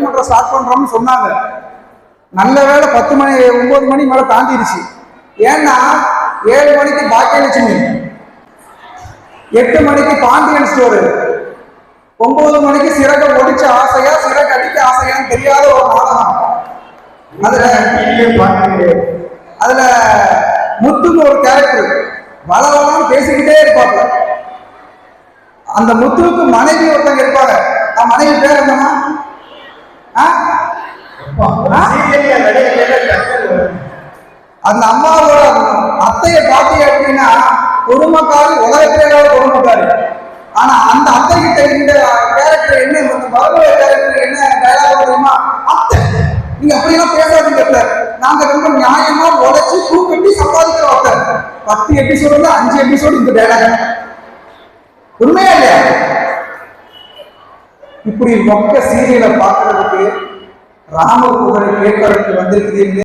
பட்டிமன்றம் ஸ்டார்ட் பண்றோம்னு சொன்னாங்க. நல்ல வேளை பத்து மணி ஒன்பது மணி மேல தாண்டிடுச்சு ஏன்னா ஏழு மணிக்கு பாக்கியலட்சுமி எட்டு மணிக்கு பாண்டியன் ஸ்டோரு ஒன்பது மணிக்கு சிறக ஒடிச்ச ஆசையா சிறக அடிக்க ஆசையான்னு தெரியாத ஒரு நாடகம் அதுல அதுல முத்துன்னு ஒரு கேரக்டர் வளவளன்னு பேசிக்கிட்டே இருப்பாங்க அந்த முத்துவுக்கு மனைவி ஒருத்தங்க இருப்பாங்க. மனைவி பேர் என்னமா அந்த அம்மாவோட அத்தையை பாத்தீங்க அப்படின்னா குடும்பக்காரி உலகத்திலே குடும்பக்காரி. ஆனா அந்த அத்தை கிட்ட இந்த கேரக்டர் என்ன மருமக கேரக்டர் என்ன டயலாக் தெரியுமா? அத்தை நீங்க அப்படியெல்லாம் பேசாதீங்க. நாங்க ரொம்ப நியாயமா உழைச்சு பூ கட்டி சம்பாதிக்கிற அத்தை. பத்து எபிசோடு அஞ்சு எபிசோடு இந்த டயலாக் உண்மையா இல்லையா? இப்படி மொக்க சீரியலை பார்க்கறதுக்கு ராமர் புகழை கேட்கறதுக்கு வந்திருக்கிறீர்கள்.